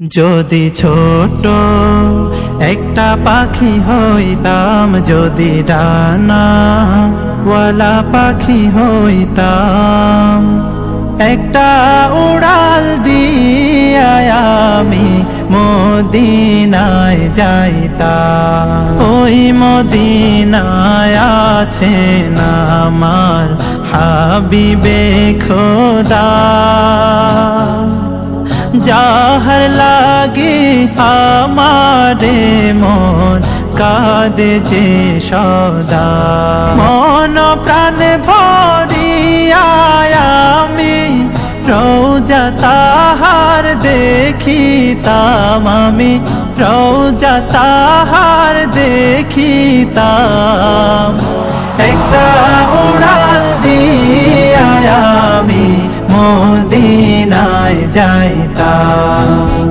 যদি ছোট একটা পাখি হইতাম, যদি ডানা ওয়ালা পাখি হইতাম, একটা উড়াল দিয়া আমি মদিনায় যাইতাম। ওই মদিনায় আছেন আমার হাবিবে খোদা। যাহার লাগে আমারে মন কাঁদে যে সদা। মন প্রাণ ভরিয়া আমি রোজা তাহার দেখিতাম আমি। রোজা তাহার দেখিতাম। একটা উড়াল দিয়া আমি মদিনায় যাইতাম।